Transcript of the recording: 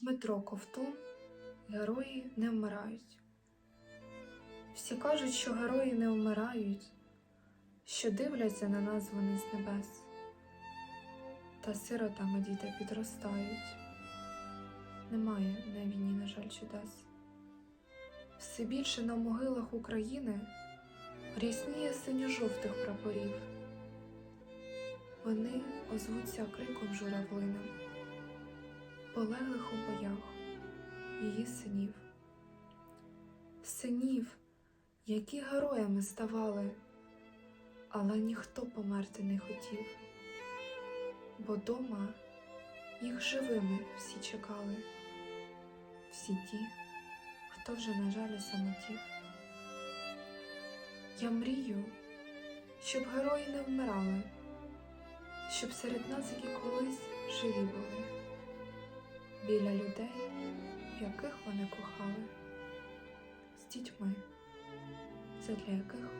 Дмитро Ковтун Герої не вмирають. Всі кажуть, що герої не вмирають, що дивляться на нас вони з небес, та сиротами діти підростають. Немає на війні, на жаль, чудес. Все більше на могилах України рясніє синьо-жовтих прапорів. Вони озвуться криком журавлиним, полеглих у боях її синів. Синів, які героями ставали, але ніхто померти не хотів, бо дома їх живими всі чекали, всі ті, хто вже, на жаль, самотів. Я мрію, щоб герої не вмирали, щоб серед нас, які колись живі були, біля людей, яких вони кохали, з дітьми, задля яких.